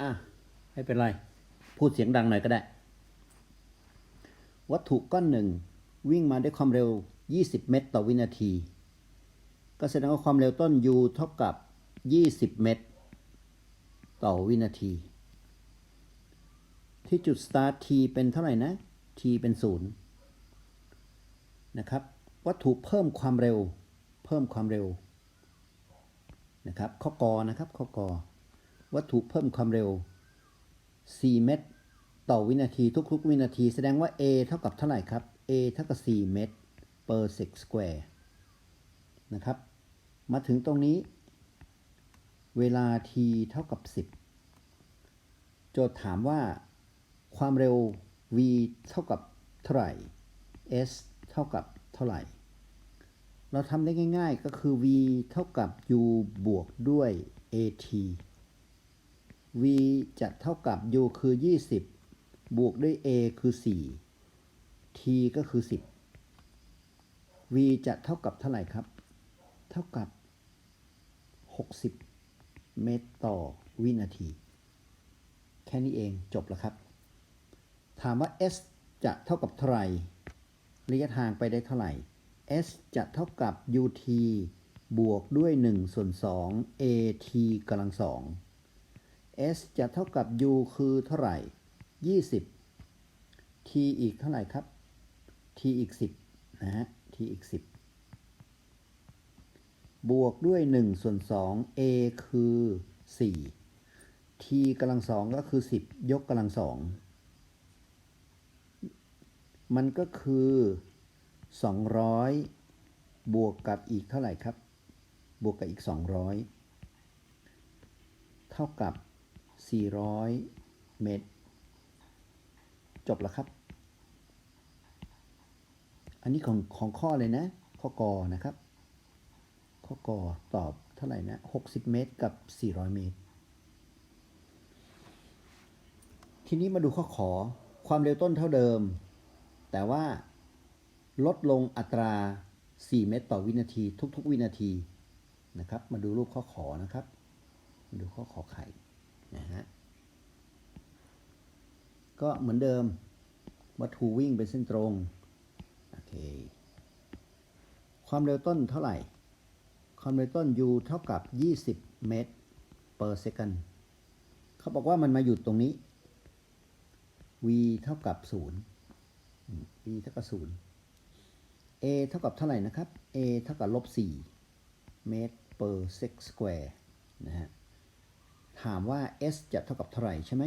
อะไม่เป็นไร พูดเสียงดังหน่อยก็ได้ วัตถุก้อนหนึ่งวิ่งมาด้วยความเร็ว 20 เมตร ต่อวินาที ก็แสดงว่าความเร็วต้น u เท่ากับ 20 เมตร ต่อวินาที ที่จุด start t เป็นเท่าไหร่นะ t เป็นศูนย์นะครับ วัตถุเพิ่มความเร็ว เพิ่มความเร็วนะครับ ข้อกอนะครับ ข้อกอ วัตถุเพิ่มความเร็ว 4 เมตร ต่อวินาทีทุกๆ วินาทีแสดงว่า a เท่ากับเท่าไหร่ครับ a เท่ากับ 4 เมตร per sec square นะครับ มาถึงตรงนี้ เวลา t เท่ากับ 10 โจทย์ถามว่าความเร็ว v เท่ากับเท่าไหร่ s เท่ากับเท่าไหร่ เราทำได้ง่าย ๆ ก็คือ v เท่ากับ u บวกด้วย at v จะเท่ากับ u คือ 20 บวกด้วย a คือ 4 t ก็คือ 10 v จะเท่ากับเท่าไหร่ครับ เท่ากับ 60 เมตรต่อวินาที แค่นี้เองจบแล้วครับ ถามว่า s จะเท่ากับเท่าไหร่ระยะทางไปได้เท่าไหร่ s จะเท่ากับ ut บวกด้วย 1 ส่วน 2 at กำลัง2 s จะเท่ากับ u คือเท่าไหร่ 20 t อีกเท่าไหร่ครับ t อีก 10 นะฮะ t อีก 10 บวกด้วย 1 ส่วน 2 a คือ 4 t กำลัง2ก็คือ 10 ยกกำลัง2มันก็คือ 200 บวกกับอีกเท่าไหร่ครับ บวกกับอีก 200 เท่ากับ 400 เมตร จบแล้วครับ อันนี้ของของข้อเลยนะ ข้อกอนะครับ ข้อกอตอบเท่าไหร่นะ 60 เมตรกับ 400 เมตร ทีนี้มาดูข้อขอความเร็วต้นเท่าเดิม แต่ว่าลดลงอัตรา 4 เมตรต่อวินาทีทุก ๆ วินาทีนะครับ มาดูรูปข้อขอนะครับ มาดูข้อขอไข่ นะฮะก็เหมือนเดิมวัตถุวิ่งเป็นเส้นตรงโอเคความเร็วต้นเท่าไหร่ ความเร็วต้น u เท่ากับ 20 เมตร per second เขาบอกว่ามันมาหยุดตรงนี้ v เท่ากับ 0 v เท่ากับ 0 a เท่ากับเท่าไหร่นะครับ a เท่ากับลบ4เมตร per sec square นะฮะ ถามว่า s จะเท่ากับเท่าไหร่ใช่ไหม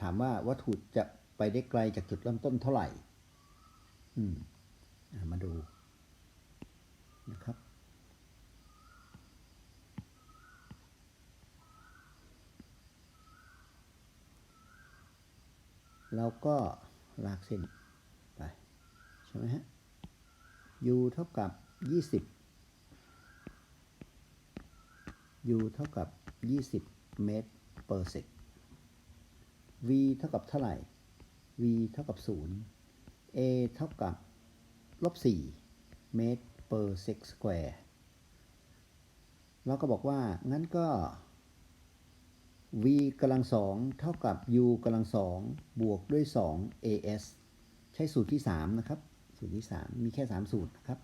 ถามว่าวัตถุจะไปได้ไกลจากจุดเริ่มต้นเท่าไหร่ อืมมาดูนะครับเราก็ลากเส้นไป ใช่ไหมฮะ u เท่ากับ 20 u เท่ากับ 20 เมตร per sec v เท่ากับเท่าไหร่ v เท่ากับ 0 a เท่ากับลบ 4 เมตร per sec square เราก็บอกว่า งั้นก็ v กำลังสองเท่ากับ u กำลังสองบวกด้วย 2 as ใช้สูตรที่ 3 นะครับ สูตรที่ 3 มีแค่ 3 สูตรนะครับ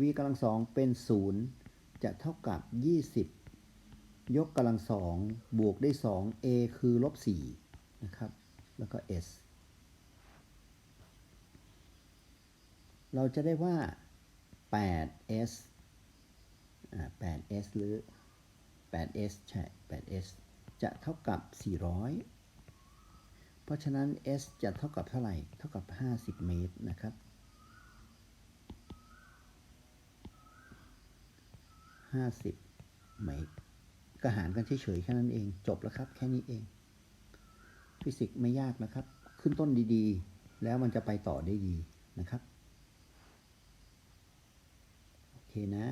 v กำลังสองเป็น 0 จะเท่ากับ 20 ยกกำลังสองบวกได้วย2 a คือลบ4นะครับ แล้วก็ s เราจะได้ว่า 8s อ่า 8s หรือ 8s ใช่ 8s จะเท่ากับ 400 เพราะฉะนั้น s จะเท่ากับเท่าไหร่ เท่ากับ 50 เมตรนะครับ 50 เมตร ก็หารกันเฉยๆแค่นั้นเอง จบแล้วครับ แค่นี้เอง ฟิสิกส์ไม่ยากนะครับ ขึ้นต้นดีๆ แล้วมันจะไปต่อได้ดีนะครับ โอเคนะ